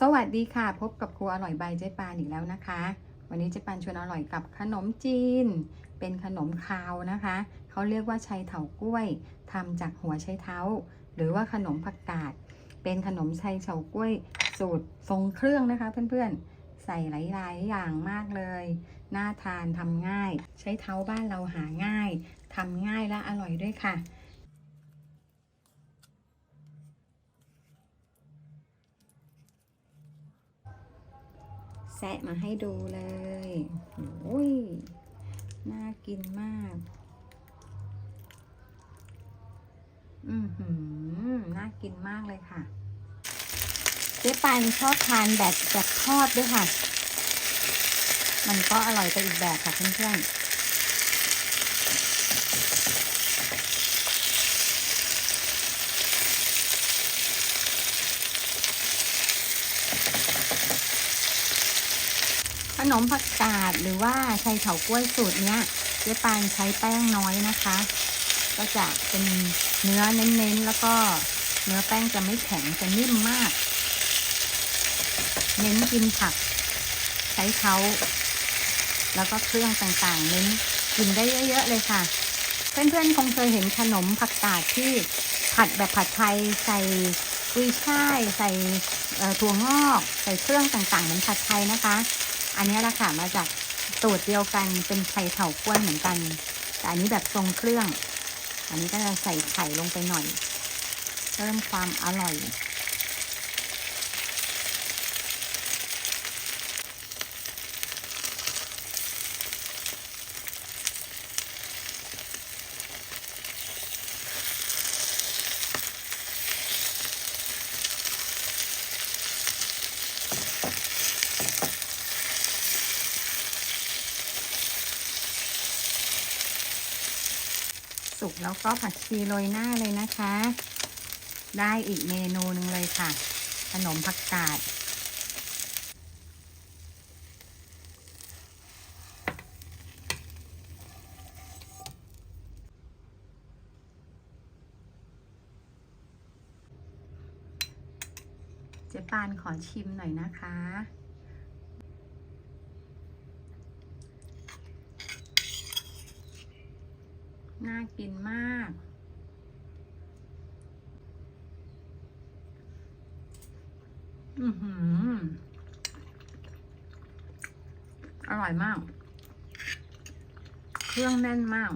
สวัสดีค่ะ พบกับครัวอร่อยใบเจ๊ปานอีกแล้วนะคะ วันนี้เจ๊ปานชวนอร่อยกับขนมจีน เป็นขนมคาวนะคะ เขาเรียกว่าชัยเถากล้วยทำจากหัวไชเท้า หรือว่าขนมผักกาด เป็นขนมชัยเฉากล้วย สูตรทรงเครื่องนะคะ เพื่อนๆ ใส่หลายๆอย่างมากเลย น่าทานทำง่าย ใช้เท้าบ้านเราหาง่ายทำง่ายและอร่อยด้วยค่ะ แซะมาให้ดูเลยโอ้ย น่ากินมาก อือหือ น่ากินมากเลยค่ะ เจ๊ปันชอบทานแบบแบบทอดด้วยค่ะ มันก็อร่อยไปอีกแบบค่ะเพื่อนๆ ข นมผักกาดหรือว่าไชัยเถากล้วยสูตรเนี้ยเจ๊ปานใช้แป้งน้อยนะคะ ก็จะเป็นเนื้อเน้นๆ แล้วก็เนื้อแป้งจะไม่แข็งจะนิ่มมาก เน้นกินผัก ใช้เท้าแล้วก็เครื่องต่างๆ เน้นกินได้เยอะๆเลยค่ะ เพื่อนๆ คงเคยเห็นขนมผักกาดที่ผัดแบบผัดไทยใส่กุยช่ายใส่ถั่วงอก ใส่เครื่องต่างๆ เหมือนผัดไทยนะคะ อันนี้ละค่ะมาจากสูตรเดียวกันเป็นไข่เถาก้วนเหมือนกัน แต่อันนี้แบบทรงเครื่อง อันนี้ก็จะใส่ไข่ลงไปหน่อย เพิ่มความอร่อย สุกแล้วก็ผักชีโรยหน้าเลยนะคะ ได้อีกเมนูหนึ่งเลยค่ะ ขนมผักกาดเจ๊ปานขอชิมหน่อยนะคะ น่ากินมาก อือหือ อร่อยมาก เครื่องแน่นมาก